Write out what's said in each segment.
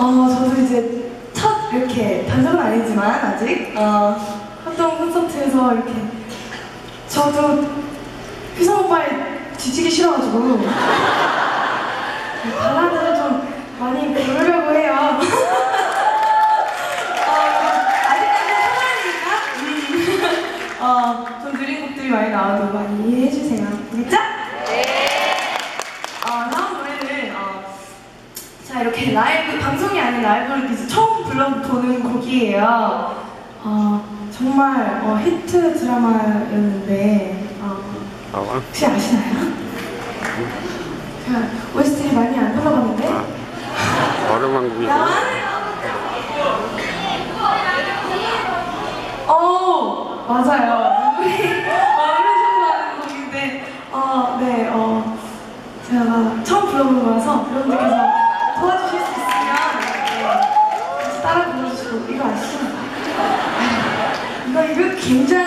어, 저도 이제 첫 이렇게 단독은 아니지만 아직 어, 활동 콘서트에서 이렇게 저도 휘성 오빠를 뒤지기 싫어가지고 발라드를 좀 많이 부르려고 해요. 어, 아직까지는 초반이니까 음, 어, 좀 느린 곡들이 많이 나와도 많이 이해해 주세요. 알겠죠? 어, 다음 노래는 어, 자 라이브 방송이 아닌 라이브를 이제 처음 불러보는 곡이에요. 어, 정말 어, 히트 드라마였는데 어, 아, 왕. 혹시 아시나요? 제가 OST를 많이 안 불러봤는데 얼음왕국이고. 어 맞아요. 우리 어른에서 하는 곡인데 어네 어. 제가 처음 불러보는 거라서 여러분들께서 도와주실 수 있으면 네, 같이 따라 불러주시고 이거 아시죠? 이거 이거 굉장한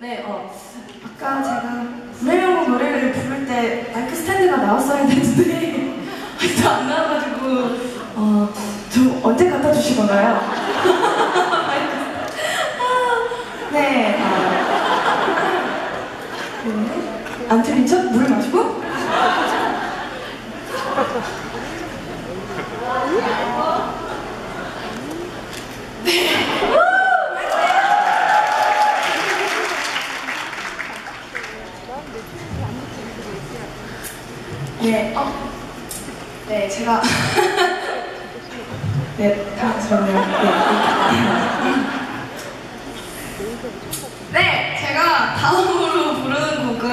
네, 어, 아까 제가 구매용 노래를 부를 때 마이크 스탠드가 나왔어야 되는데 아직도 안 나와가지고 어, 좀 언제 갖다 주실 건가요? 마이크 스탠드. 아, 네, 어, 네, 안 틀린 척 물을 마시고 네, 어, 네, 제가 네, 당황스럽네요. 네. 네, 제가 다음으로 부르는 곡은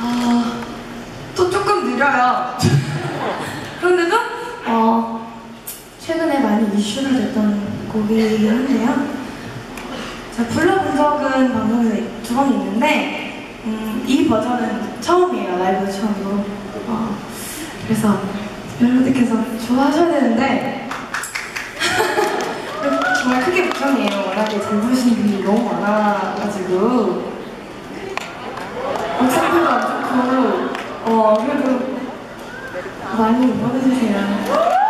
아, 또 조금 느려요. 그런데도 어, 최근에 많이 이슈가 됐던 곡이긴 한데요. 제가 불러본 적은 방송에 두번 있는데 음, 이 버전은 처음이에요 라이브 처음으로 어, 그래서 여러분들께서 좋아하셔야 되는데 걱정이에요. 워낙에 잘 부르시는 분이 너무 많아가지고. 억상표도 안 좋고 어 그래도 많이 응원해주세요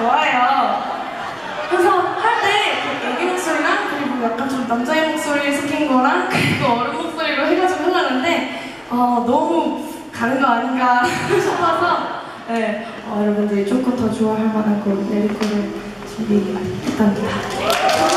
좋아요. 그래서 할때 그 애기 목소리랑 그리고 약간 좀 남자의 목소리 섞인 거랑 그리고 어른 목소리로 해가지고 하려는데 어, 너무 가는 거 아닌가 싶어서 네, 어, 여러분들이 조금 더 좋아할 만한 그런 메리코를 준비했답니다.